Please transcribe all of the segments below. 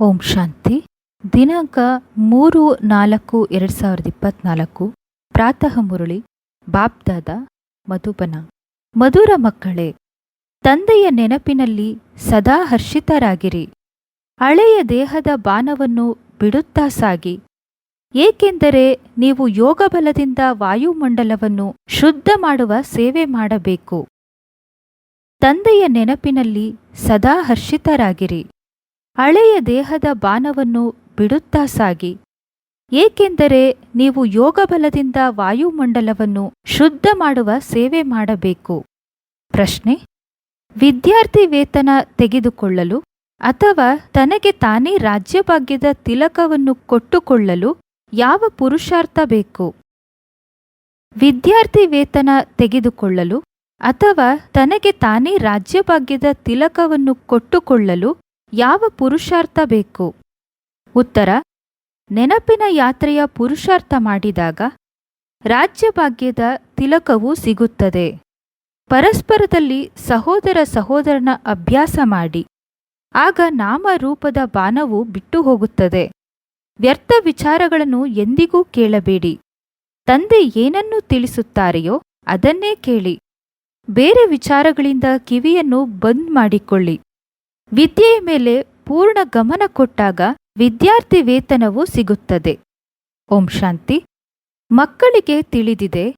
ಓಂ ಶಾಂತಿ. ದಿನಾಂಕ ಮೂರು ನಾಲ್ಕು ಎರಡು ಸಾವಿರದ ಇಪ್ಪತ್ನಾಲ್ಕು. ಪ್ರಾತಃ ಮುರಳಿ ಬಾಬ್ದಾದ ಮಧುಬನ. ಮಧುರ ಮಕ್ಕಳೇ, ತಂದೆಯ ನೆನಪಿನಲ್ಲಿ ಸದಾ ಹರ್ಷಿತರಾಗಿರಿ. ಹಳೆಯ ದೇಹದ ಬಾಣವನ್ನು ಬಿಡುತ್ತಾ ಸಾಗಿ. ಏಕೆಂದರೆ ನೀವು ಯೋಗಬಲದಿಂದ ವಾಯುಮಂಡಲವನ್ನು ಶುದ್ಧ ಮಾಡುವ ಸೇವೆ ಮಾಡಬೇಕು. ತಂದೆಯ ನೆನಪಿನಲ್ಲಿ ಸದಾ ಹರ್ಷಿತರಾಗಿರಿ. ಹಳೆಯ ದೇಹದ ಬಾಣವನ್ನು ಬಿಡುತ್ತಾ ಸಾಗಿ. ಏಕೆಂದರೆ ನೀವು ಯೋಗಬಲದಿಂದ ವಾಯುಮಂಡಲವನ್ನು ಶುದ್ಧ ಮಾಡುವ ಸೇವೆ ಮಾಡಬೇಕು. ಪ್ರಶ್ನೆ ವಿದ್ಯಾರ್ಥಿ ವೇತನ ತೆಗೆದುಕೊಳ್ಳಲು ಅಥವಾ ತನಗೆ ತಾನೇ ರಾಜ್ಯಭಾಗ್ಯದ ತಿಲಕವನ್ನು ಕೊಟ್ಟುಕೊಳ್ಳಲು ಯಾವ ಪುರುಷಾರ್ಥ ಬೇಕು? ವಿದ್ಯಾರ್ಥಿ ವೇತನ ತೆಗೆದುಕೊಳ್ಳಲು ಅಥವಾ ತನಗೆ ತಾನೇ ರಾಜ್ಯಭಾಗ್ಯದ ತಿಲಕವನ್ನು ಕೊಟ್ಟುಕೊಳ್ಳಲು ಯಾವ ಪುರುಷಾರ್ಥ ಬೇಕು? ಉತ್ತರ, ನೆನಪಿನ ಯಾತ್ರೆಯ ಪುರುಷಾರ್ಥ ಮಾಡಿದಾಗ ರಾಜ್ಯಭಾಗ್ಯದ ತಿಲಕವೂ ಸಿಗುತ್ತದೆ. ಪರಸ್ಪರದಲ್ಲಿ ಸಹೋದರ ಸಹೋದರನ ಅಭ್ಯಾಸ ಮಾಡಿ, ಆಗ ನಾಮರೂಪದ ಬಾಣವು ಬಿಟ್ಟು ಹೋಗುತ್ತದೆ ವ್ಯರ್ಥ ವಿಚಾರಗಳನ್ನು ಎಂದಿಗೂ ಕೇಳಬೇಡಿ. ತಂದೆ ಏನನ್ನು ತಿಳಿಸುತ್ತಾರೆಯೋ ಅದನ್ನೇ ಕೇಳಿ. ಬೇರೆ ವಿಚಾರಗಳಿಂದ ಕಿವಿಯನ್ನು ಬಂದ್ ಮಾಡಿಕೊಳ್ಳಿ. ವಿದ್ಯೆಯ ಮೇಲೆ ಪೂರ್ಣ ಗಮನ ಕೊಟ್ಟಾಗ ವಿದ್ಯಾರ್ಥಿ ವೇತನವು ಸಿಗುತ್ತದೆ. ಓಂ ಶಾಂತಿ. ಮಕ್ಕಳಿಗೆ ತಿಳಿದಿದೆ,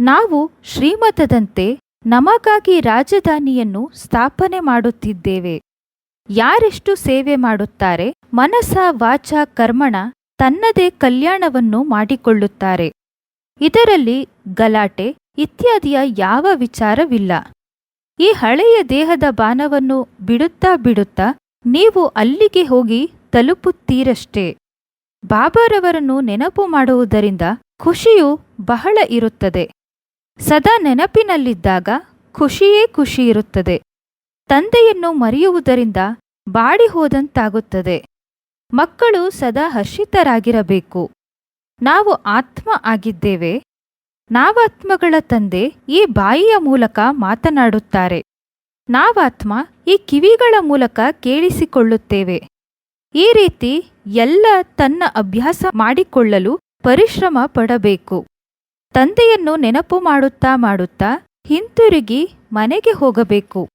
ನಾವು ಶ್ರೀಮತದಂತೆ ನಮಗಾಗಿ ರಾಜಧಾನಿಯನ್ನು ಸ್ಥಾಪನೆ ಮಾಡುತ್ತಿದ್ದೇವೆ. ಯಾರೆಷ್ಟು ಸೇವೆ ಮಾಡುತ್ತಾರೆ, ಮನಸ ವಾಚ ಕರ್ಮಣ ತನ್ನದೇ ಕಲ್ಯಾಣವನ್ನು ಮಾಡಿಕೊಳ್ಳುತ್ತಾರೆ. ಇದರಲ್ಲಿ ಗಲಾಟೆ ಇತ್ಯಾದಿಯ ಯಾವ ವಿಚಾರವಿಲ್ಲ. ಈ ಹಳೆಯ ದೇಹದ ಬಾಣವನ್ನು ಬಿಡುತ್ತಾ ಬಿಡುತ್ತಾ ನೀವು ಅಲ್ಲಿಗೆ ಹೋಗಿ ತಲುಪುತ್ತೀರಷ್ಟೇ. ಬಾಬಾರವರನ್ನು ನೆನಪು ಮಾಡುವುದರಿಂದ ಖುಷಿಯು ಬಹಳ ಇರುತ್ತದೆ. ಸದಾ ನೆನಪಿನಲ್ಲಿದ್ದಾಗ ಖುಷಿಯೇ ಖುಷಿ ಇರುತ್ತದೆ. ತಂದೆಯನ್ನು ಮರೆಯುವುದರಿಂದ ಬಾಡಿ ಹೋದಂತಾಗುತ್ತದೆ. ಮಕ್ಕಳು ಸದಾ ಹರ್ಷಿತರಾಗಿರಬೇಕು. ನಾವು ಆತ್ಮ ಆಗಿದ್ದೇವೆ. ನಾವಾತ್ಮಗಳ ತಂದೆ ಈ ಬಾಯಿಯ ಮೂಲಕ ಮಾತನಾಡುತ್ತಾರೆ. ನಾವಾತ್ಮ ಈ ಕಿವಿಗಳ ಮೂಲಕ ಕೇಳಿಸಿಕೊಳ್ಳುತ್ತೇವೆ. ಈ ರೀತಿ ಎಲ್ಲ ತನ್ನ ಅಭ್ಯಾಸ ಮಾಡಿಕೊಳ್ಳಲು ಪರಿಶ್ರಮ ಪಡಬೇಕು. ತಂದೆಯನ್ನು ನೆನಪು ಮಾಡುತ್ತಾ ಮಾಡುತ್ತಾ ಹಿಂತಿರುಗಿ ಮನೆಗೆ ಹೋಗಬೇಕು.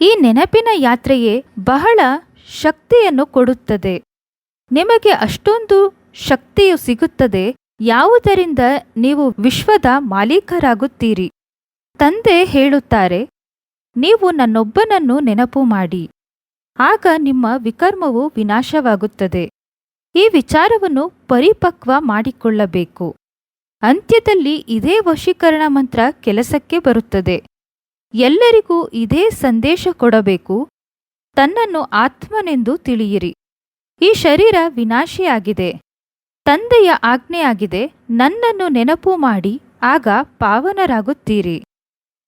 ಈ ನೆನಪಿನ ಯಾತ್ರೆಯೇ ಬಹಳ ಶಕ್ತಿಯನ್ನು ಕೊಡುತ್ತದೆ. ನಿಮಗೆ ಅಷ್ಟೊಂದು ಶಕ್ತಿಯು ಸಿಗುತ್ತದೆ. ಯಾವುದರಿಂದ ನೀವು ವಿಶ್ವದ ಮಾಲೀಕರಾಗುತ್ತೀರಿ? ತಂದೆ ಹೇಳುತ್ತಾರೆ, ನೀವು ನನ್ನೊಬ್ಬನನ್ನು ನೆನಪು ಮಾಡಿ. ಆಗ ನಿಮ್ಮ ವಿಕರ್ಮವು ವಿನಾಶವಾಗುತ್ತದೆ. ಈ ವಿಚಾರವನ್ನು ಪರಿಪಕ್ವ ಮಾಡಿಕೊಳ್ಳಬೇಕು. ಅಂತ್ಯದಲ್ಲಿ ಇದೇ ವಶೀಕರಣ ಮಂತ್ರ ಕೆಲಸಕ್ಕೆ ಬರುತ್ತದೆ. ಎಲ್ಲರಿಗೂ ಇದೇ ಸಂದೇಶ ಕೊಡಬೇಕು, ತನ್ನನ್ನು ಆತ್ಮನೆಂದು ತಿಳಿಯಿರಿ. ಈ ಶರೀರ ವಿನಾಶಿಯಾಗಿದೆ. ತಂದೆಯ ಆಜ್ಞೆಯಾಗಿದೆ, ನನ್ನನ್ನು ನೆನಪು ಮಾಡಿ, ಆಗ ಪಾವನರಾಗುತ್ತೀರಿ.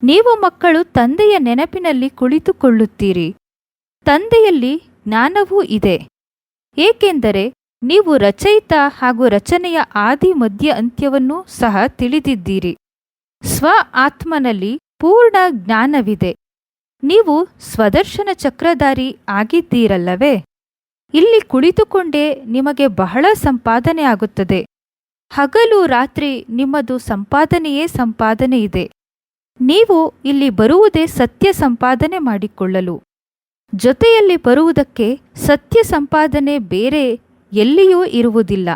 ನೀವು ಮಕ್ಕಳು ತಂದೆಯ ನೆನಪಿನಲ್ಲಿ ಕುಳಿತುಕೊಳ್ಳುತ್ತೀರಿ. ತಂದೆಯಲ್ಲಿ ಜ್ಞಾನವೂ ಇದೆ. ಏಕೆಂದರೆ ನೀವು ರಚಯಿತ ಹಾಗೂ ರಚನೆಯ ಆದಿ ಮಧ್ಯ ಅಂತ್ಯವನ್ನೂ ಸಹ ತಿಳಿದಿದ್ದೀರಿ. ಸ್ವ ಆತ್ಮನಲ್ಲಿ ಪೂರ್ಣ ಜ್ಞಾನವಿದೆ. ನೀವು ಸ್ವದರ್ಶನ ಚಕ್ರಧಾರಿ ಆಗಿದ್ದೀರಲ್ಲವೇ? ಇಲ್ಲಿ ಕುಳಿತುಕೊಂಡೇ ನಿಮಗೆ ಬಹಳ ಸಂಪಾದನೆ ಆಗುತ್ತದೆ. ಹಗಲು ರಾತ್ರಿ ನಿಮ್ಮದು ಸಂಪಾದನೆಯೇ ಸಂಪಾದನೆ ಇದೆ. ನೀವು ಇಲ್ಲಿ ಬರುವುದೇ ಸತ್ಯ ಸಂಪಾದನೆ ಮಾಡಿಕೊಳ್ಳಲು. ಜೊತೆಯಲ್ಲಿ ಬರುವುದಕ್ಕೆ ಸತ್ಯ ಸಂಪಾದನೆ ಬೇರೆ ಎಲ್ಲಿಯೂ ಇರುವುದಿಲ್ಲ.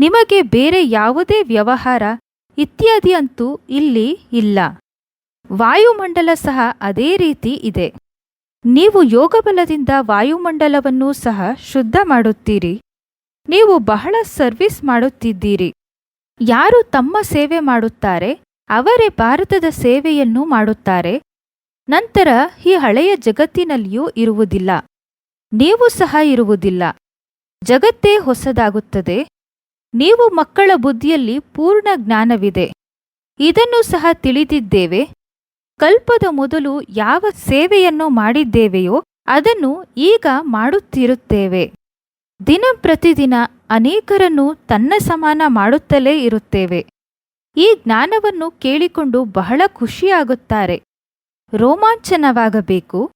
ನಿಮಗೆ ಬೇರೆ ಯಾವುದೇ ವ್ಯವಹಾರ ಇತ್ಯಾದಿ ಅಂತೂ ಇಲ್ಲಿ ಇಲ್ಲ. ವಾಯುಮಂಡಲ ಸಹ ಅದೇ ರೀತಿ ಇದೆ. ನೀವು ಯೋಗಬಲದಿಂದ ವಾಯುಮಂಡಲವನ್ನು ಸಹ ಶುದ್ಧ ಮಾಡುತ್ತೀರಿ. ನೀವು ಬಹಳ ಸರ್ವಿಸ್ ಮಾಡುತ್ತಿದ್ದೀರಿ. ಯಾರು ತಮ್ಮ ಸೇವೆ ಮಾಡುತ್ತಾರೆ, ಅವರೇ ಭಾರತದ ಸೇವೆಯನ್ನು ಮಾಡುತ್ತಾರೆ. ನಂತರ ಈ ಹಳೆಯ ಜಗತ್ತಿನಲ್ಲಿಯೂ ಇರುವುದಿಲ್ಲ. ನೀವು ಸಹ ಇರುವುದಿಲ್ಲ. ಜಗತ್ತೇ ಹೊಸದಾಗುತ್ತದೆ. ನೀವು ಮಕ್ಕಳ ಬುದ್ಧಿಯಲ್ಲಿ ಪೂರ್ಣ ಜ್ಞಾನವಿದೆ. ಇದನ್ನು ಸಹ ತಿಳಿದಿದ್ದೇವೆ. ಕಲ್ಪದ ಮೊದಲು ಯಾವ ಸೇವೆಯನ್ನು ಮಾಡಿದ್ದೇವೆಯೋ ಅದನ್ನು ಈಗ ಮಾಡುತ್ತಿರುತ್ತೇವೆ. ದಿನ ಪ್ರತಿದಿನ ಅನೇಕರನ್ನು ತನ್ನ ಸಮಾನ ಮಾಡುತ್ತಲೇ ಇರುತ್ತೇವೆ. ಈ ಜ್ಞಾನವನ್ನು ಕೇಳಿಕೊಂಡು ಬಹಳ ಖುಷಿಯಾಗುತ್ತಾರೆ. ರೋಮಾಂಚನವಾಗಬೇಕು.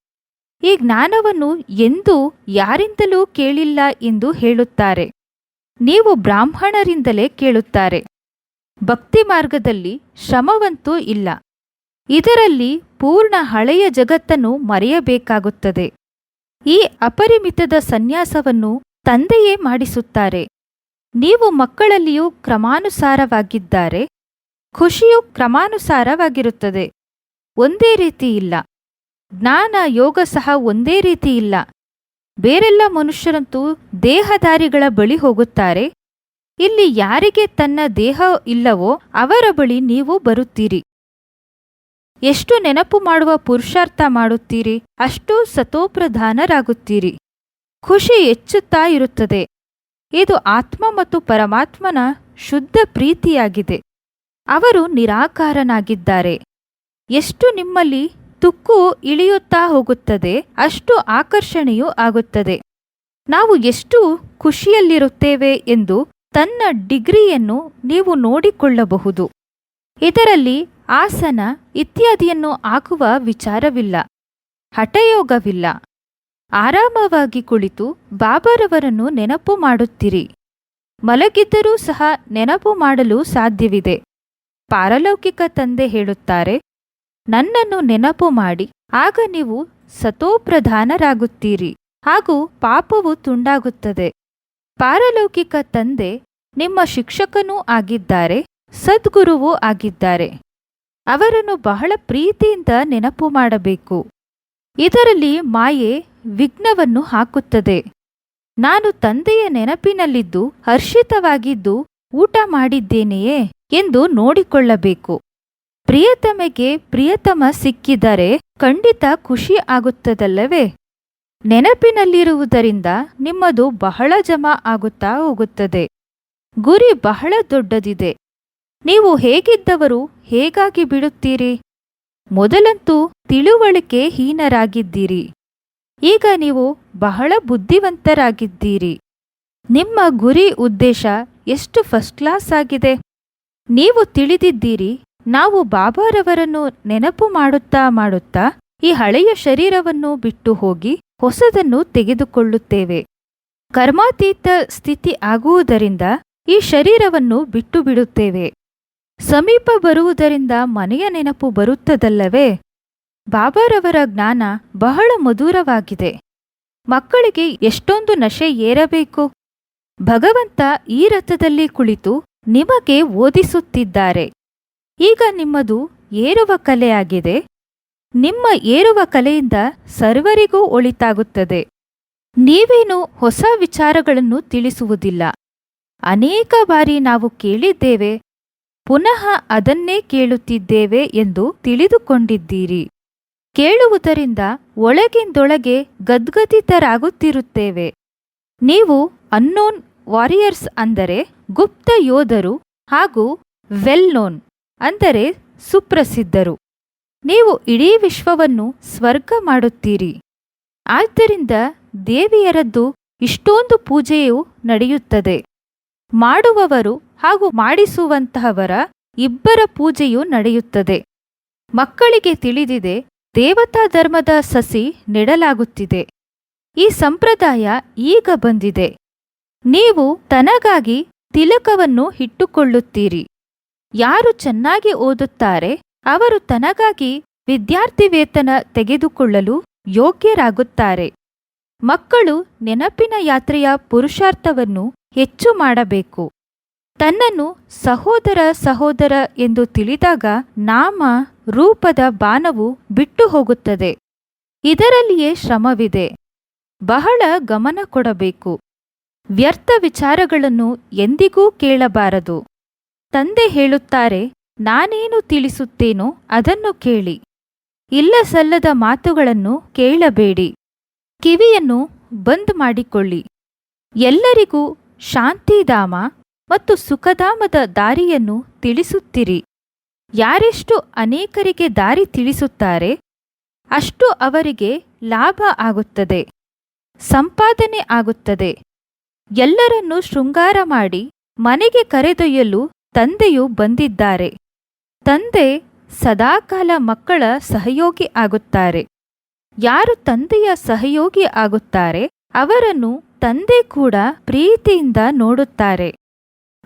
ಈ ಜ್ಞಾನವನ್ನು ಎಂದೂ ಯಾರಿಂದಲೂ ಕೇಳಿಲ್ಲ ಎಂದು ಹೇಳುತ್ತಾರೆ. ನೀವು ಬ್ರಾಹ್ಮಣರಿಂದಲೇ ಕೇಳುತ್ತಾರೆ. ಭಕ್ತಿ ಮಾರ್ಗದಲ್ಲಿ ಶ್ರಮವಂತೂ ಇಲ್ಲ. ಇದರಲ್ಲಿ ಪೂರ್ಣ ಹಳೆಯ ಜಗತ್ತನ್ನು ಮರೆಯಬೇಕಾಗುತ್ತದೆ. ಈ ಅಪರಿಮಿತದ ಸನ್ಯಾಸವನ್ನು ತಂದೆಯೇ ಮಾಡಿಸುತ್ತಾರೆ. ನೀವು ಮಕ್ಕಳಲ್ಲಿಯೂ ಕ್ರಮಾನುಸಾರವಾಗಿದ್ದಾರೆ. ಖುಷಿಯು ಕ್ರಮಾನುಸಾರವಾಗಿರುತ್ತದೆ. ಒಂದೇ ರೀತಿ ಇಲ್ಲ. ಜ್ಞಾನ, ಯೋಗ ಸಹ ಒಂದೇ ರೀತಿ ಇಲ್ಲ. ಬೇರೆಲ್ಲ ಮನುಷ್ಯರಂತೂ ದೇಹಧಾರಿಗಳ ಬಳಿ ಹೋಗುತ್ತಾರೆ. ಇಲ್ಲಿ ಯಾರಿಗೆ ತನ್ನ ದೇಹ ಇಲ್ಲವೋ ಅವರ ಬಳಿ ನೀವು ಬರುತ್ತೀರಿ. ಎಷ್ಟು ನೆನಪು ಮಾಡುವ ಪುರುಷಾರ್ಥ ಮಾಡುತ್ತೀರಿ, ಅಷ್ಟು ಸತೋಪ್ರಧಾನರಾಗುತ್ತೀರಿ ಖುಷಿ ಹೆಚ್ಚುತ್ತಾ ಇರುತ್ತದೆ. ಇದು ಆತ್ಮ ಮತ್ತು ಪರಮಾತ್ಮನ ಶುದ್ಧ ಪ್ರೀತಿಯಾಗಿದೆ. ಅವರು ನಿರಾಕಾರನಾಗಿದ್ದಾರೆ. ಎಷ್ಟು ನಿಮ್ಮಲ್ಲಿ ತುಕ್ಕು ಇಳಿಯುತ್ತಾ ಹೋಗುತ್ತದೆ, ಅಷ್ಟು ಆಕರ್ಷಣೆಯೂ ಆಗುತ್ತದೆ. ನಾವು ಎಷ್ಟು ಖುಷಿಯಲ್ಲಿರುತ್ತೇವೆ ಎಂದು ತನ್ನ ಡಿಗ್ರಿಯನ್ನು ನೀವು ನೋಡಿಕೊಳ್ಳಬಹುದು. ಇದರಲ್ಲಿ ಆಸನ ಇತ್ಯಾದಿಯನ್ನು ಹಾಕುವ ವಿಚಾರವಿಲ್ಲ, ಹಠಯೋಗವಿಲ್ಲ. ಆರಾಮವಾಗಿ ಕುಳಿತು ಬಾಬಾರವರನ್ನು ನೆನಪು ಮಾಡುತ್ತೀರಿ. ಮಲಗಿದ್ದರೂ ಸಹ ನೆನಪು ಮಾಡಲು ಸಾಧ್ಯವಿದೆ. ಪಾರಲೌಕಿಕ ತಂದೆ ಹೇಳುತ್ತಾರೆ, ನನ್ನನ್ನು ನೆನಪು ಮಾಡಿ, ಆಗ ನೀವು ಸತೋಪ್ರಧಾನರಾಗುತ್ತೀರಿ ಹಾಗೂ ಪಾಪವು ತುಂಡಾಗುತ್ತದೆ. ಪಾರಲೌಕಿಕ ತಂದೆ ನಿಮ್ಮ ಶಿಕ್ಷಕನೂ ಆಗಿದ್ದಾರೆ. ಸದ್ಗುರುವೂ ಆಗಿದ್ದಾರೆ. ಅವರನ್ನು ಬಹಳ ಪ್ರೀತಿಯಿಂದ ನೆನಪು ಮಾಡಬೇಕು. ಇದರಲ್ಲಿ ಮಾಯೆ ವಿಘ್ನವನ್ನು ಹಾಕುತ್ತದೆ. ನಾನು ತಂದೆಯ ನೆನಪಿನಲ್ಲಿದ್ದು ಹರ್ಷಿತವಾಗಿದ್ದು ಊಟ ಮಾಡಿದ್ದೇನೆಯೇ ಎಂದು ನೋಡಿಕೊಳ್ಳಬೇಕು. ಪ್ರಿಯತಮೆಗೆ ಪ್ರಿಯತಮ ಸಿಕ್ಕಿದರೆ ಖಂಡಿತ ಖುಷಿ ಆಗುತ್ತದಲ್ಲವೇ? ನೆನಪಿನಲ್ಲಿರುವುದರಿಂದ ನಿಮ್ಮದು ಬಹಳ ಜಮಾ ಆಗುತ್ತಾ ಹೋಗುತ್ತದೆ. ಗುರಿ ಬಹಳ ದೊಡ್ಡದಿದೆ. ನೀವು ಹೇಗಿದ್ದವರು ಹೇಗಾಗಿ ಬಿಡುತ್ತೀರಿ? ಮೊದಲಂತೂ ತಿಳುವಳಿಕೆ ಹೀನರಾಗಿದ್ದೀರಿ. ಈಗ ನೀವು ಬಹಳ ಬುದ್ಧಿವಂತರಾಗಿದ್ದೀರಿ. ನಿಮ್ಮ ಗುರಿ ಉದ್ದೇಶ ಎಷ್ಟು ಫಸ್ಟ್ ಕ್ಲಾಸ್ ಆಗಿದೆ? ನೀವು ತಿಳಿದಿದ್ದೀರಿ, ನಾವು ಬಾಬಾರವರನ್ನು ನೆನಪು ಮಾಡುತ್ತಾ ಮಾಡುತ್ತಾ ಈ ಹಳೆಯ ಶರೀರವನ್ನು ಬಿಟ್ಟು ಹೋಗಿ ಹೊಸದನ್ನು ತೆಗೆದುಕೊಳ್ಳುತ್ತೇವೆ. ಕರ್ಮಾತೀತ ಸ್ಥಿತಿ ಆಗುವುದರಿಂದ ಈ ಶರೀರವನ್ನು ಬಿಟ್ಟು ಬಿಡುತ್ತೇವೆ. ಸಮೀಪ ಬರುವುದರಿಂದ ಮನೆಯ ನೆನಪು ಬರುತ್ತದಲ್ಲವೇ? ಬಾಬಾರವರ ಜ್ಞಾನ ಬಹಳ ಮಧುರವಾಗಿದೆ. ಮಕ್ಕಳಿಗೆ ಎಷ್ಟೊಂದು ನಶೆ ಏರಬೇಕು? ಭಗವಂತ ಈ ರಥದಲ್ಲಿ ಕುಳಿತು ನಿಮಗೆ ಓದಿಸುತ್ತಿದ್ದಾರೆ. ಈಗ ನಿಮ್ಮದು ಏರುವ ಕಲೆಯಾಗಿದೆ. ನಿಮ್ಮ ಏರುವ ಕಲೆಯಿಂದ ಸರ್ವರಿಗೂ ಒಳಿತಾಗುತ್ತದೆ. ನೀವೇನು ಹೊಸ ವಿಚಾರಗಳನ್ನು ತಿಳಿಸುವುದಿಲ್ಲ. ಅನೇಕ ಬಾರಿ ನಾವು ಕೇಳಿದ್ದೇವೆ ಪುನಃ ಅದನ್ನೇ ಕೇಳುತ್ತಿದ್ದೇವೆ ಎಂದು ತಿಳಿದುಕೊಂಡಿದ್ದೀರಿ. ಕೇಳುವುದರಿಂದ ಒಳಗಿಂದೊಳಗೆ ಗದ್ಗದಿತರಾಗುತ್ತಿರುತ್ತೇವೆ. ನೀವು ಅನ್ನೋನ್ ವಾರಿಯರ್ಸ್ ಅಂದರೆ ಗುಪ್ತ ಯೋಧರು ಹಾಗೂ ವೆಲ್ ನೋನ್ ಅಂದರೆ ಸುಪ್ರಸಿದ್ಧರು. ನೀವು ಇಡೀ ವಿಶ್ವವನ್ನು ಸ್ವರ್ಗ ಮಾಡುತ್ತೀರಿ. ಆದ್ದರಿಂದ ದೇವಿಯರದ್ದು ಇಷ್ಟೊಂದು ಪೂಜೆಯು ನಡೆಯುತ್ತದೆ. ಮಾಡುವವರು ಹಾಗೂ ಮಾಡಿಸುವಂತಹವರ ಇಬ್ಬರ ಪೂಜೆಯೂ ನಡೆಯುತ್ತದೆ. ಮಕ್ಕಳಿಗೆ ತಿಳಿದಿದೆ, ದೇವತಾ ಧರ್ಮದ ಸಸಿ ನೆಡಲಾಗುತ್ತಿದೆ. ಈ ಸಂಪ್ರದಾಯ ಈಗ ಬಂದಿದೆ. ನೀವು ತನಗಾಗಿ ತಿಲಕವನ್ನು ಇಟ್ಟುಕೊಳ್ಳುತ್ತೀರಿ. ಯಾರು ಚೆನ್ನಾಗಿ ಓದುತ್ತಾರೆ, ಅವರು ತನಗಾಗಿ ವಿದ್ಯಾರ್ಥಿ ವೇತನ ತೆಗೆದುಕೊಳ್ಳಲು ಯೋಗ್ಯರಾಗುತ್ತಾರೆ. ಮಕ್ಕಳು ನೆನಪಿನ ಯಾತ್ರೆಯ ಪುರುಷಾರ್ಥವನ್ನು ಹೆಚ್ಚು ಮಾಡಬೇಕು. ತನ್ನನ್ನು ಸಹೋದರ ಸಹೋದರ ಎಂದು ತಿಳಿದಾಗ ನಾಮ ರೂಪದ ಬಾಣವು ಬಿಟ್ಟು ಹೋಗುತ್ತದೆ. ಇದರಲ್ಲಿಯೇ ಶ್ರಮವಿದೆ. ಬಹಳ ಗಮನ ಕೊಡಬೇಕು. ವ್ಯರ್ಥ ವಿಚಾರಗಳನ್ನು ಎಂದಿಗೂ ಕೇಳಬಾರದು. ತಂದೆ ಹೇಳುತ್ತಾರೆ, ನಾನೇನು ತಿಳಿಸುತ್ತೇನೋ ಅದನ್ನು ಕೇಳಿ. ಇಲ್ಲ ಸಲ್ಲದ ಮಾತುಗಳನ್ನು ಕೇಳಬೇಡಿ. ಕಿವಿಯನ್ನು ಬಂದ್ ಮಾಡಿಕೊಳ್ಳಿ. ಎಲ್ಲರಿಗೂ ಶಾಂತಿಧಾಮ. ಮತ್ತು ಸುಖಧಾಮದ ದಾರಿಯನ್ನು ತಿಳಿಸುತ್ತಿರಿ. ಯಾರೆಷ್ಟು ಅನೇಕರಿಗೆ ದಾರಿ ತಿಳಿಸುತ್ತಾರೆ, ಅಷ್ಟು ಅವರಿಗೆ ಲಾಭ ಆಗುತ್ತದೆ, ಸಂಪಾದನೆ ಆಗುತ್ತದೆ. ಎಲ್ಲರನ್ನೂ ಶೃಂಗಾರ ಮಾಡಿ ಮನೆಗೆ ಕರೆದೊಯ್ಯಲು ತಂದೆಯು ಬಂದಿದ್ದಾರೆ. ತಂದೆ ಸದಾಕಾಲ ಮಕ್ಕಳ ಸಹಯೋಗಿ ಆಗುತ್ತಾರೆ. ಯಾರು ತಂದೆಯ ಸಹಯೋಗಿ ಆಗುತ್ತಾರೆ, ಅವರನ್ನು ತಂದೆ ಕೂಡ ಪ್ರೀತಿಯಿಂದ ನೋಡುತ್ತಾರೆ.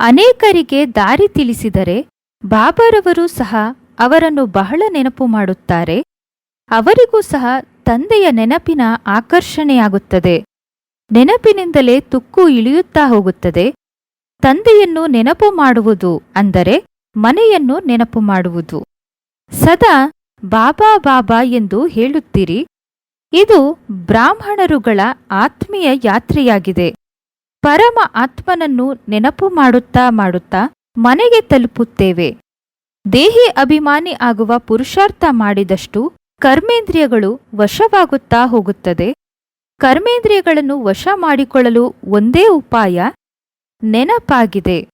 ಅನೇಕರಿಗೆ ದಾರಿ ತಿಳಿಸಿದರೆ ಬಾಬರವರು ಸಹ ಅವರನ್ನು ಬಹಳ ನೆನಪು ಮಾಡುತ್ತಾರೆ. ಅವರಿಗೂ ಸಹ ತಂದೆಯ ನೆನಪಿನ ಆಕರ್ಷಣೆಯಾಗುತ್ತದೆ. ನೆನಪಿನಿಂದಲೇ ತುಕ್ಕು ಇಳಿಯುತ್ತಾ ಹೋಗುತ್ತದೆ. ತಂದೆಯನ್ನು ನೆನಪು ಮಾಡುವುದು ಅಂದರೆ ಮನೆಯನ್ನು ನೆನಪು ಮಾಡುವುದು. ಸದಾ ಬಾಬಾ ಬಾಬಾ ಎಂದು ಹೇಳುತ್ತೀರಿ. ಇದು ಬ್ರಾಹ್ಮಣರುಗಳ ಆತ್ಮೀಯ ಯಾತ್ರೆಯಾಗಿದೆ. ಪರಮ ಆತ್ಮನನ್ನು ನೆನಪು ಮಾಡುತ್ತಾ ಮಾಡುತ್ತಾ ಮನೆಗೆ ತಲುಪುತ್ತೇವೆ. ದೇಹಿ ಅಭಿಮಾನಿ ಆಗುವ ಪುರುಷಾರ್ಥ ಮಾಡಿದಷ್ಟು ಕರ್ಮೇಂದ್ರಿಯಗಳು ವಶವಾಗುತ್ತಾ ಹೋಗುತ್ತದೆ. ಕರ್ಮೇಂದ್ರಿಯಗಳನ್ನು ವಶ ಮಾಡಿಕೊಳ್ಳಲು ಒಂದೇ ಉಪಾಯ ನೆನಪಾಗಿದೆ.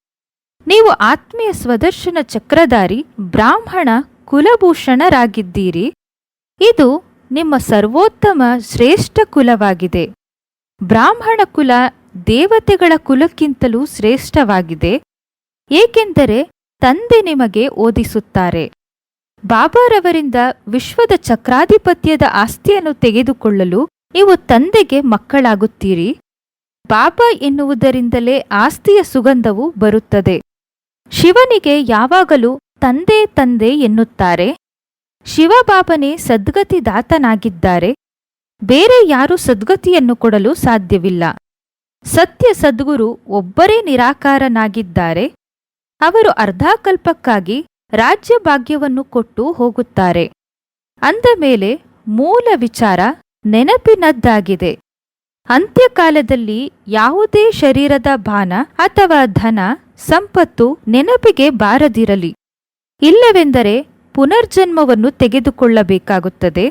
ನೀವು ಆತ್ಮೀಯ ಸ್ವದರ್ಶನ ಚಕ್ರಧಾರಿ ಬ್ರಾಹ್ಮಣ ಕುಲಭೂಷಣರಾಗಿದ್ದೀರಿ. ಇದು ನಿಮ್ಮ ಸರ್ವೋತ್ತಮ ಶ್ರೇಷ್ಠ ಕುಲವಾಗಿದೆ. ಬ್ರಾಹ್ಮಣ ಕುಲ ದೇವತೆಗಳ ಕುಲಕ್ಕಿಂತಲೂ ಶ್ರೇಷ್ಠವಾಗಿದೆ, ಏಕೆಂದರೆ ತಂದೆ ನಿಮಗೆ ಓದಿಸುತ್ತಾರೆ. ಬಾಬಾರವರಿಂದ ವಿಶ್ವದ ಚಕ್ರಾಧಿಪತ್ಯದ ಆಸ್ತಿಯನ್ನು ತೆಗೆದುಕೊಳ್ಳಲು ನೀವು ತಂದೆಗೆ ಮಕ್ಕಳಾಗುತ್ತೀರಿ. ಬಾಬಾ ಎನ್ನುವುದರಿಂದಲೇ ಆಸ್ತಿಯ ಸುಗಂಧವು ಬರುತ್ತದೆ. ಶಿವನಿಗೆ ಯಾವಾಗಲೂ ತಂದೆ ತಂದೆ ಎನ್ನುತ್ತಾರೆ. ಶಿವಬಾಬನೇ ಸದ್ಗತಿದಾತನಾಗಿದ್ದಾರೆ. ಬೇರೆ ಯಾರೂ ಸದ್ಗತಿಯನ್ನು ಕೊಡಲು ಸಾಧ್ಯವಿಲ್ಲ. ಸತ್ಯ ಸದ್ಗುರು ಒಬ್ಬರೇ ನಿರಾಕಾರನಾಗಿದ್ದಾರೆ, ಅವರು ಅರ್ಧಾಕಲ್ಪಕ್ಕಾಗಿ ರಾಜ್ಯ ಭಾಗ್ಯವನ್ನು ಕೊಟ್ಟು ಹೋಗುತ್ತಾರೆ. ಅಂದ ಮೇಲೆ ಮೂಲ ವಿಚಾರ ನೆನಪಿನದ್ದಾಗಿದೆ. ಅಂತ್ಯಕಾಲದಲ್ಲಿ ಯಾವುದೇ ಶರೀರದ ಭಾನ ಅಥವಾ ಧನ, ಸಂಪತ್ತು ನೆನಪಿಗೆ ಬಾರದಿರಲಿ. ಇಲ್ಲವೆಂದರೆ ಪುನರ್ಜನ್ಮವನ್ನು ತೆಗೆದುಕೊಳ್ಳಬೇಕಾಗುತ್ತದೆ.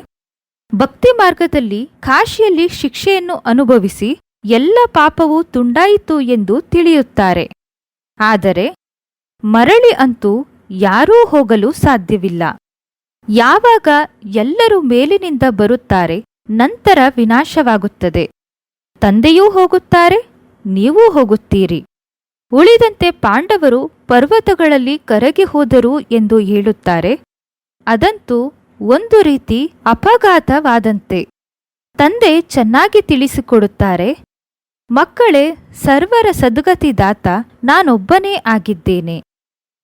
ಭಕ್ತಿ ಮಾರ್ಗದಲ್ಲಿ ಕಾಶಿಯಲ್ಲಿ ಶಿಕ್ಷೆಯನ್ನು ಅನುಭವಿಸಿ ಎಲ್ಲ ಪಾಪವೂ ತುಂಡಾಯಿತು ಎಂದು ತಿಳಿಯುತ್ತಾರೆ. ಆದರೆ ಮರಳಿ ಅಂತೂ ಯಾರೂ ಹೋಗಲು ಸಾಧ್ಯವಿಲ್ಲ. ಯಾವಾಗ ಎಲ್ಲರೂ ಮೇಲಿನಿಂದ ಬರುತ್ತಾರೆ, ನಂತರ ವಿನಾಶವಾಗುತ್ತದೆ. ತಂದೆಯೂ ಹೋಗುತ್ತಾರೆ, ನೀವೂ ಹೋಗುತ್ತೀರಿ. ಉಳಿದಂತೆ ಪಾಂಡವರು ಪರ್ವತಗಳಲ್ಲಿ ಕರಗಿ ಹೋದರು ಎಂದು ಹೇಳುತ್ತಾರೆ. ಅದಂತೂ ಒಂದು ರೀತಿ ಅಪಘಾತವಾದಂತೆ. ತಂದೆ ಚೆನ್ನಾಗಿ ತಿಳಿಸಿಕೊಡುತ್ತಾರೆ ಮಕ್ಕಳೇ, ಸರ್ವರ ಸದ್ಗತಿದಾತ ನಾನೊಬ್ಬನೇ ಆಗಿದ್ದೇನೆ.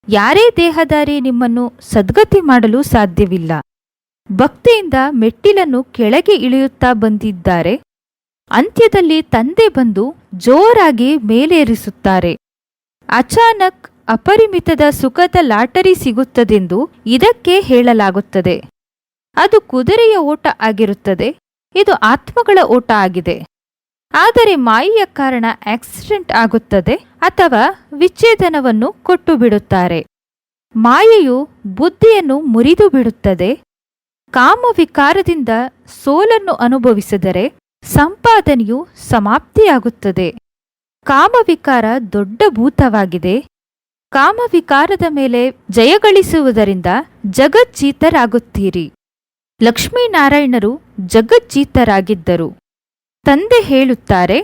ಯಾರೇ ದೇಹದಾರಿ ನಿಮ್ಮನ್ನು ಸದ್ಗತಿ ಮಾಡಲು ಸಾಧ್ಯವಿಲ್ಲ. ಭಕ್ತಿಯಿಂದ ಮೆಟ್ಟಿಲನ್ನು ಕೆಳಗೆ ಇಳಿಯುತ್ತಾ ಬಂದಿದ್ದಾರೆ. ಅಂತ್ಯದಲ್ಲಿ ತಂದೆ ಬಂದು ಜೋರಾಗಿ ಮೇಲೇರಿಸುತ್ತಾರೆ. ಅಚಾನಕ್ ಅಪರಿಮಿತದ ಸುಖದ ಲಾಟರಿ ಸಿಗುತ್ತದೆಂದು ಇದಕ್ಕೆ ಹೇಳಲಾಗುತ್ತದೆ. ಅದು ಕುದುರೆಯ ಓಟ ಆಗಿರುತ್ತದೆ. ಇದು ಆತ್ಮಗಳ ಓಟ ಆಗಿದೆ. ಆದರೆ ಮಾಯೆಯ ಕಾರಣ ಆಕ್ಸಿಡೆಂಟ್ ಆಗುತ್ತದೆ ಅಥವಾ ವಿಚ್ಛೇದನವನ್ನು ಕೊಟ್ಟು ಬಿಡುತ್ತಾರೆ ಮಾಯೆಯು ಬುದ್ಧಿಯನ್ನು ಮುರಿದು ಬಿಡುತ್ತದೆ ಕಾಮವಿಕಾರದಿಂದ ಸೋಲನ್ನು ಅನುಭವಿಸಿದರೆ ಸಂಪಾದನೆಯು ಸಮಾಪ್ತಿಯಾಗುತ್ತದೆ. ಕಾಮವಿಕಾರ ದೊಡ್ಡ ಭೂತವಾಗಿದೆ. ಕಾಮವಿಕಾರದ ಮೇಲೆ ಜಯಗಳಿಸುವುದರಿಂದ ಜಗಜ್ಜೀತರಾಗುತ್ತೀರಿ. ಲಕ್ಷ್ಮೀನಾರಾಯಣರು ಜಗಜ್ಜೀತರಾಗಿದ್ದರು. ತಂದೆ ಹೇಳುತ್ತಾರೆ,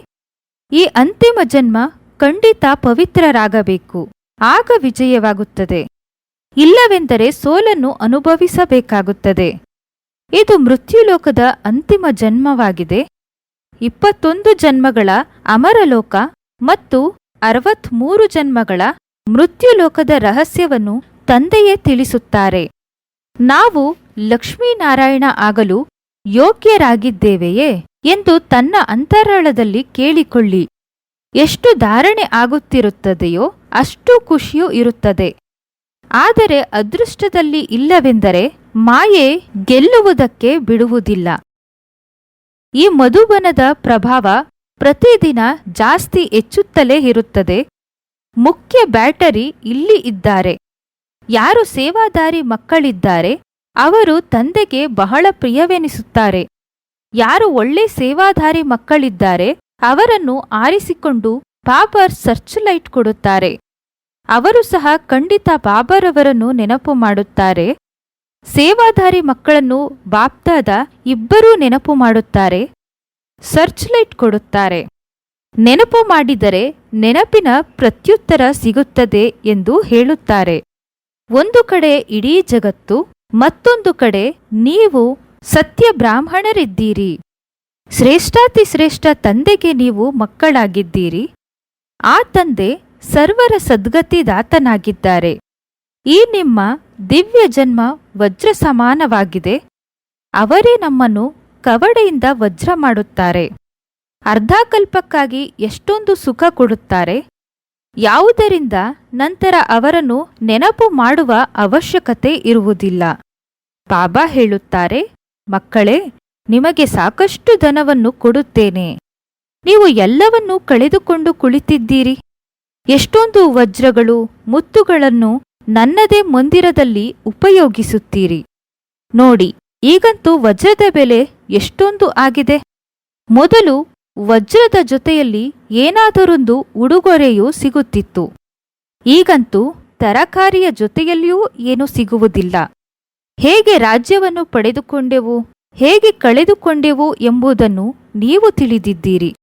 ಈ ಅಂತಿಮ ಜನ್ಮ ಖಂಡಿತ ಪವಿತ್ರರಾಗಬೇಕು, ಆಗ ವಿಜಯವಾಗುತ್ತದೆ. ಇಲ್ಲವೆಂದರೆ ಸೋಲನ್ನು ಅನುಭವಿಸಬೇಕಾಗುತ್ತದೆ. ಇದು ಮೃತ್ಯುಲೋಕದ ಅಂತಿಮ ಜನ್ಮವಾಗಿದೆ. ಇಪ್ಪತ್ತೊಂದು ಜನ್ಮಗಳ ಅಮರಲೋಕ ಮತ್ತು ಅರವತ್ಮೂರು ಜನ್ಮಗಳ ಮೃತ್ಯುಲೋಕದ ರಹಸ್ಯವನ್ನು ತಂದೆಯೇ ತಿಳಿಸುತ್ತಾರೆ. ನಾವು ಲಕ್ಷ್ಮೀನಾರಾಯಣ ಆಗಲು ಯೋಗ್ಯರಾಗಿದ್ದೇವೆಯೇ ಎಂದು ತನ್ನ ಅಂತರಾಳದಲ್ಲಿ ಕೇಳಿಕೊಳ್ಳಿ. ಎಷ್ಟು ಧಾರಣೆ ಆಗುತ್ತಿರುತ್ತದೆಯೋ ಅಷ್ಟು ಖುಷಿಯೂ ಇರುತ್ತದೆ. ಆದರೆ ಅದೃಷ್ಟದಲ್ಲಿ ಇಲ್ಲವೆಂದರೆ ಮಾಯೆ ಗೆಲ್ಲುವುದಕ್ಕೆ ಬಿಡುವುದಿಲ್ಲ. ಈ ಮಧುಬನದ ಪ್ರಭಾವ ಪ್ರತಿದಿನ ಜಾಸ್ತಿ ಹೆಚ್ಚುತ್ತಲೇ ಇರುತ್ತದೆ. ಮುಖ್ಯ ಬ್ಯಾಟರಿ ಇಲ್ಲಿ ಇದ್ದಾರೆ. ಯಾರು ಸೇವಾದಾರಿ ಮಕ್ಕಳಿದ್ದಾರೆ ಅವರು ತಂದೆಗೆ ಬಹಳ ಪ್ರಿಯವೆನಿಸುತ್ತಾರೆ. ಯಾರು ಒಳ್ಳೆ ಸೇವಾಧಾರಿ ಮಕ್ಕಳಿದ್ದಾರೆ, ಅವರನ್ನು ಆರಿಸಿಕೊಂಡು ಬಾಬರ್ ಸರ್ಚ್ ಲೈಟ್ ಕೊಡುತ್ತಾರೆ. ಅವರು ಸಹ ಖಂಡಿತ ಬಾಬರ್ ಅವರನ್ನು ನೆನಪು ಮಾಡುತ್ತಾರೆ. ಸೇವಾಧಾರಿ ಮಕ್ಕಳನ್ನು ಬಾಪ್ತಾದ ಇಬ್ಬರೂ ನೆನಪು ಮಾಡುತ್ತಾರೆ. ಸರ್ಚ್ ಲೈಟ್ ಕೊಡುತ್ತಾರೆ. ನೆನಪು ಮಾಡಿದರೆ ನೆನಪಿನ ಪ್ರತ್ಯುತ್ತರ ಸಿಗುತ್ತದೆ ಎಂದು ಹೇಳುತ್ತಾರೆ. ಒಂದು ಕಡೆ ಇಡೀ ಜಗತ್ತು ಮತ್ತೊಂದು ಕಡೆ ನೀವು ಸತ್ಯ ಬ್ರಾಹ್ಮಣರಿದ್ದೀರಿ. ಶ್ರೇಷ್ಠಾತಿ ಶ್ರೇಷ್ಠ ತಂದೆಗೆ ನೀವು ಮಕ್ಕಳಾಗಿದ್ದೀರಿ. ಆ ತಂದೆ ಸರ್ವರ ಸದ್ಗತಿದಾತನಾಗಿದ್ದಾರೆ. ಈ ನಿಮ್ಮ ದಿವ್ಯ ಜನ್ಮ ವಜ್ರ ಸಮಾನವಾಗಿದೆ ಅವರೇ ನಮ್ಮನ್ನು ಕವಡೆಯಿಂದ ವಜ್ರ ಮಾಡುತ್ತಾರೆ. ಅರ್ಧಾಕಲ್ಪಕ್ಕಾಗಿ ಎಷ್ಟೊಂದು ಸುಖ ಕೊಡುತ್ತಾರೆ. ಯಾವುದರಿಂದ ನಂತರ ಅವರನ್ನು ನೆನಪು ಮಾಡುವ ಅವಶ್ಯಕತೆ ಇರುವುದಿಲ್ಲ. ಬಾಬಾ ಹೇಳುತ್ತಾರೆ, ಮಕ್ಕಳೇ, ನಿಮಗೆ ಸಾಕಷ್ಟು ಧನವನ್ನು ಕೊಡುತ್ತೇನೆ. ನೀವು ಎಲ್ಲವನ್ನೂ ಕಳೆದುಕೊಂಡು ಕುಳಿತಿದ್ದೀರಿ. ಎಷ್ಟೊಂದು ವಜ್ರಗಳು, ಮುತ್ತುಗಳನ್ನು ನನ್ನದೇ ಮಂದಿರದಲ್ಲಿ ಉಪಯೋಗಿಸುತ್ತೀರಿ. ನೋಡಿ, ಈಗಂತೂ ವಜ್ರದ ಬೆಲೆ ಎಷ್ಟೊಂದು ಆಗಿದೆ. ಮೊದಲು ವಜ್ರದ ಜೊತೆಯಲ್ಲಿ ಏನಾದರೊಂದು ಉಡುಗೊರೆಯೂ ಸಿಗುತ್ತಿತ್ತು. ಈಗಂತೂ ತರಕಾರಿಯ ಜೊತೆಯಲ್ಲಿಯೂ ಏನೂ ಸಿಗುವುದಿಲ್ಲ. ಹೇಗೆ ರಾಜ್ಯವನ್ನು ಪಡೆದುಕೊಂಡೆವು, ಹೇಗೆ ಕಳೆದುಕೊಂಡೆವು ಎಂಬುದನ್ನು ನೀವು ತಿಳಿದಿದ್ದೀರಿ.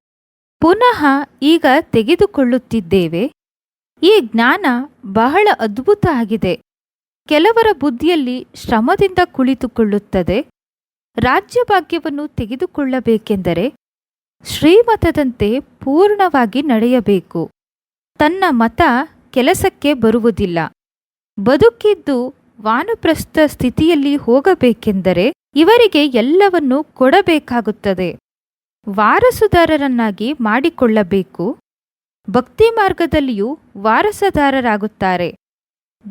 ಪುನಃ ಈಗ ತೆಗೆದುಕೊಳ್ಳುತ್ತಿದ್ದೇವೆ. ಈ ಜ್ಞಾನ ಬಹಳ ಅದ್ಭುತ ಆಗಿದೆ. ಕೆಲವರ ಬುದ್ಧಿಯಲ್ಲಿ ಶ್ರಮದಿಂದ ಕುಳಿತುಕೊಳ್ಳುತ್ತದೆ. ರಾಜ್ಯಭಾಗ್ಯವನ್ನು ತೆಗೆದುಕೊಳ್ಳಬೇಕೆಂದರೆ ಶ್ರೀಮತದಂತೆ ಪೂರ್ಣವಾಗಿ ನಡೆಯಬೇಕು. ತನ್ನ ಮತ ಕೆಲಸಕ್ಕೆ ಬರುವುದಿಲ್ಲ. ಬದುಕಿದ್ದು ವಾನಪ್ರಸ್ಥ ಸ್ಥಿತಿಯಲ್ಲಿ ಹೋಗಬೇಕೆಂದರೆ ಇವರಿಗೆ ಎಲ್ಲವನ್ನೂ ಕೊಡಬೇಕಾಗುತ್ತದೆ. ವಾರಸುದಾರರನ್ನಾಗಿ ಮಾಡಿಕೊಳ್ಳಬೇಕು. ಭಕ್ತಿ ಮಾರ್ಗದಲ್ಲಿಯೂ ವಾರಸದಾರರಾಗುತ್ತಾರೆ.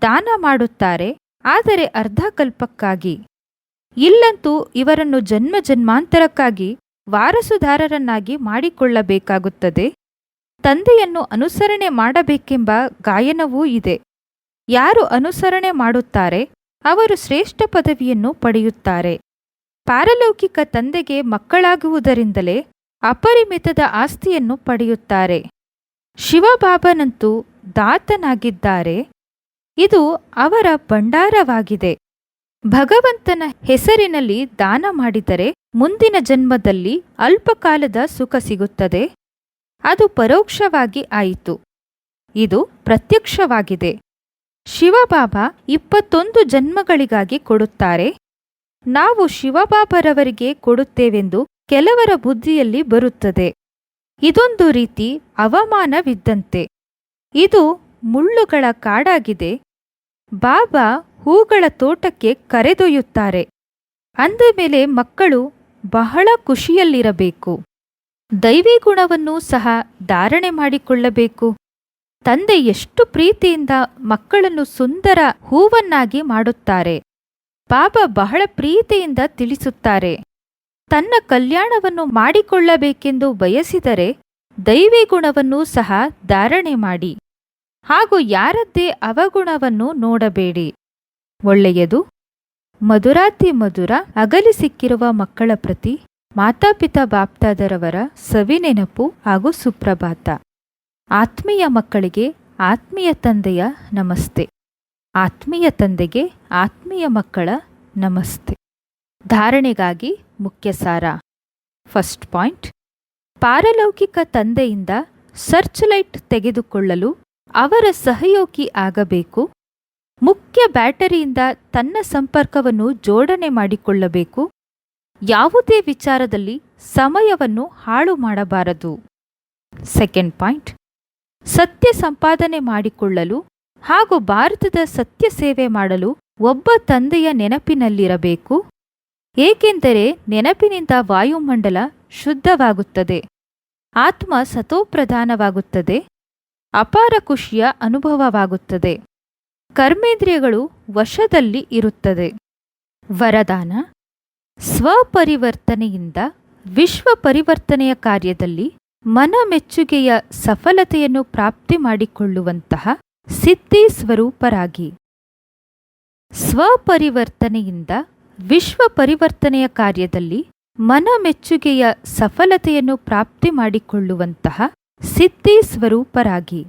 ದಾನ ಮಾಡುತ್ತಾರೆ, ಆದರೆ ಅರ್ಧಕಲ್ಪಕ್ಕಾಗಿ. ಇಲ್ಲಂತೂ ಇವರನ್ನು ಜನ್ಮ ಜನ್ಮಾಂತರಕ್ಕಾಗಿ ವಾರಸುದಾರರನ್ನಾಗಿ ಮಾಡಿಕೊಳ್ಳಬೇಕಾಗುತ್ತದೆ. ತಂದೆಯನ್ನು ಅನುಸರಣೆ ಮಾಡಬೇಕೆಂಬ ಗಾಯನವೂ ಇದೆ. ಯಾರು ಅನುಸರಣೆ ಮಾಡುತ್ತಾರೆ, ಅವರು ಶ್ರೇಷ್ಠ ಪದವಿಯನ್ನು ಪಡೆಯುತ್ತಾರೆ. ಪಾರಲೌಕಿಕ ತಂದೆಗೆ ಮಕ್ಕಳಾಗುವುದರಿಂದಲೇ ಅಪರಿಮಿತದ ಆಸ್ತಿಯನ್ನು ಪಡೆಯುತ್ತಾರೆ. ಶಿವಬಾಬನಂತೂ ದಾತನಾಗಿದ್ದಾರೆ. ಇದು ಅವರ ಭಂಡಾರವಾಗಿದೆ. ಭಗವಂತನ ಹೆಸರಿನಲ್ಲಿ ದಾನ ಮಾಡಿದರೆ ಮುಂದಿನ ಜನ್ಮದಲ್ಲಿ ಅಲ್ಪಕಾಲದ ಸುಖ ಸಿಗುತ್ತದೆ. ಅದು ಪರೋಕ್ಷವಾಗಿ ಆಯಿತು. ಇದು ಪ್ರತ್ಯಕ್ಷವಾಗಿದೆ. ಶಿವಬಾಬಾ ಇಪ್ಪತ್ತೊಂದು ಜನ್ಮಗಳಿಗಾಗಿ ಕೊಡುತ್ತಾರೆ. ನಾವು ಶಿವಬಾಬರವರಿಗೆ ಕೊಡುತ್ತೇವೆಂದು ಕೆಲವರ ಬುದ್ಧಿಯಲ್ಲಿ ಬರುತ್ತದೆ. ಇದೊಂದು ರೀತಿ ಅವಮಾನವಿದ್ದಂತೆ. ಇದು ಮುಳ್ಳುಗಳ ಕಾಡಾಗಿದೆ. ಬಾಬಾ ಹೂಗಳ ತೋಟಕ್ಕೆ ಕರೆದೊಯ್ಯುತ್ತಾರೆ. ಅಂದ ಮೇಲೆ ಮಕ್ಕಳು ಬಹಳ ಖುಷಿಯಲ್ಲಿರಬೇಕು. ದೈವಿ ಗುಣವನ್ನು ಸಹ ಧಾರಣೆ ಮಾಡಿಕೊಳ್ಳಬೇಕು. ತಂದೆ ಎಷ್ಟು ಪ್ರೀತಿಯಿಂದ ಮಕ್ಕಳನ್ನು ಸುಂದರ ಹೂವನ್ನಾಗಿ ಮಾಡುತ್ತಾರೆ. ಬಾಬಾ ಬಹಳ ಪ್ರೀತಿಯಿಂದ ತಿಳಿಸುತ್ತಾರೆ. ತನ್ನ ಕಲ್ಯಾಣವನ್ನು ಮಾಡಿಕೊಳ್ಳಬೇಕೆಂದು ಬಯಸಿದರೆ ದೈವಿ ಗುಣವನ್ನು ಸಹ ಧಾರಣೆ ಮಾಡಿ. ಹಾಗೂ ಯಾರದ್ದೇ ಅವಗುಣವನ್ನು ನೋಡಬೇಡಿ. ಒಳ್ಳೆಯದು ಮಧುರಾತಿ ಮಧುರ ಅಗಲಿ ಸಿಕ್ಕಿರುವ ಮಕ್ಕಳ ಪ್ರತಿ ಮಾತಾಪಿತಾ ಬಾಪ್ತಾದರವರ ಸವಿನೆನಪು ಹಾಗೂ ಸುಪ್ರಭಾತ. ಆತ್ಮೀಯ ಮಕ್ಕಳಿಗೆ ಆತ್ಮೀಯ ತಂದೆಯ ನಮಸ್ತೆ. ಆತ್ಮೀಯ ತಂದೆಗೆ ಆತ್ಮೀಯ ಮಕ್ಕಳ ನಮಸ್ತೆ. ಧಾರಣೆಗಾಗಿ ಮುಖ್ಯ ಸಾರ. ಫಸ್ಟ್ ಪಾಯಿಂಟ್, ಪಾರಲೌಕಿಕ ತಂದೆಯಿಂದ ಸರ್ಚ್ ಲೈಟ್ ತೆಗೆದುಕೊಳ್ಳಲು ಅವರ ಸಹಯೋಗಿ ಆಗಬೇಕು ಮುಖ್ಯ ಬ್ಯಾಟರಿಯಿಂದ ತನ್ನ ಸಂಪರ್ಕವನ್ನು ಜೋಡಣೆ ಮಾಡಿಕೊಳ್ಳಬೇಕು. ಯಾವುದೇ ವಿಚಾರದಲ್ಲಿ ಸಮಯವನ್ನು ಹಾಳು ಮಾಡಬಾರದು. ಸೆಕೆಂಡ್ ಪಾಯಿಂಟ್, ಸತ್ಯ ಸಂಪಾದನೆ ಮಾಡಿಕೊಳ್ಳಲು ಹಾಗೂ ಭಾರತದ ಸತ್ಯ ಸೇವೆ ಮಾಡಲು ಒಬ್ಬ ತಂದೆಯ ನೆನಪಿನಲ್ಲಿರಬೇಕು. ಏಕೆಂದರೆ ನೆನಪಿನಿಂದ ವಾಯುಮಂಡಲ ಶುದ್ಧವಾಗುತ್ತದೆ. ಆತ್ಮ ಸತೋಪ್ರಧಾನವಾಗುತ್ತದೆ. ಅಪಾರ ಖುಷಿಯ ಅನುಭವವಾಗುತ್ತದೆ. ಕರ್ಮೇಂದ್ರಿಯಗಳು ವಶದಲ್ಲಿ ಇರುತ್ತದೆ. ವರದಾನ, ಸ್ವಪರಿವರ್ತನೆಯಿಂದ ವಿಶ್ವ ಪರಿವರ್ತನೆಯ ಕಾರ್ಯದಲ್ಲಿ ಮನಮೆಚ್ಚುಗೆಯ ಸಫಲತೆಯನ್ನು ಪ್ರಾಪ್ತಿ ಮಾಡಿಕೊಳ್ಳುವಂತಹ ಸಿದ್ಧಿ ಸ್ವರೂಪರಾಗಿ. ಸ್ವಪರಿವರ್ತನೆಯಿಂದ ವಿಶ್ವ ಪರಿವರ್ತನೆಯ ಕಾರ್ಯದಲ್ಲಿ ಮನಮೆಚ್ಚುಗೆಯ ಸಫಲತೆಯನ್ನು ಪ್ರಾಪ್ತಿ ಮಾಡಿಕೊಳ್ಳುವಂತಹ ಸಿದ್ಧಿ ಸ್ವರೂಪರಾಗಿ.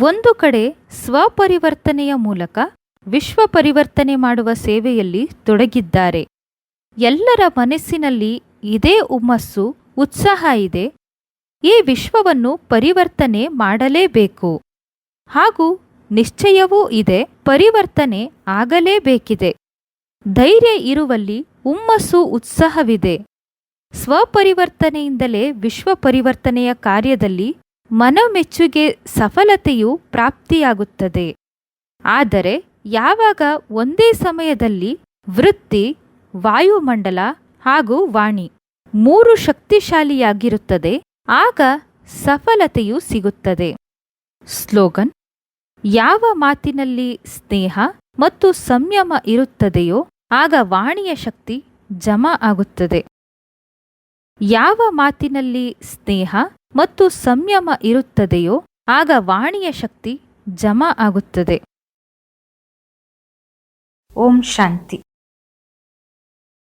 ಒಂದು ಕಡೆ ಸ್ವಪರಿವರ್ತನೆಯ ಮೂಲಕ ವಿಶ್ವ ಪರಿವರ್ತನೆ ಮಾಡುವ ಸೇವೆಯಲ್ಲಿ ತೊಡಗಿದ್ದಾರೆ. ಎಲ್ಲರ ಮನಸ್ಸಿನಲ್ಲಿ ಇದೇ ಉಮ್ಮಸ್ಸು ಉತ್ಸಾಹ ಇದೆ. ಈ ವಿಶ್ವವನ್ನು ಪರಿವರ್ತನೆ ಮಾಡಲೇಬೇಕು. ಹಾಗೂ ನಿಶ್ಚಯವೂ ಇದೆ, ಪರಿವರ್ತನೆ ಆಗಲೇಬೇಕಿದೆ. ಧೈರ್ಯ ಇರುವಲ್ಲಿ ಉಮ್ಮಸ್ಸು ಉತ್ಸಾಹವಿದೆ. ಸ್ವಪರಿವರ್ತನೆಯಿಂದಲೇ ವಿಶ್ವ ಪರಿವರ್ತನೆಯ ಕಾರ್ಯದಲ್ಲಿ ಮನಮೆಚ್ಚುಗೆ ಸಫಲತೆಯು ಪ್ರಾಪ್ತಿಯಾಗುತ್ತದೆ. ಆದರೆ ಯಾವಾಗ ಒಂದೇ ಸಮಯದಲ್ಲಿ ವೃತ್ತಿ, ವಾಯುಮಂಡಲ ಹಾಗೂ ವಾಣಿ ಮೂರು ಶಕ್ತಿಶಾಲಿಯಾಗಿರುತ್ತದೆ, ಆಗ ಸಫಲತೆಯು ಸಿಗುತ್ತದೆ. ಸ್ಲೋಗನ್, ಯಾವ ಮಾತಿನಲ್ಲಿ ಸ್ನೇಹ ಮತ್ತು ಸಂಯಮ ಇರುತ್ತದೆಯೋ ಆಗ ವಾಣಿಯ ಶಕ್ತಿ ಜಮಾ ಆಗುತ್ತದೆ. ಯಾವ ಮಾತಿನಲ್ಲಿ ಸ್ನೇಹ ಮತ್ತು ಸಂಯಮ ಇರುತ್ತದೆಯೋ ಆಗ ವಾಣಿಯ ಶಕ್ತಿ ಜಮಾ ಆಗುತ್ತದೆ. ಓಂ ಶಾಂತಿ.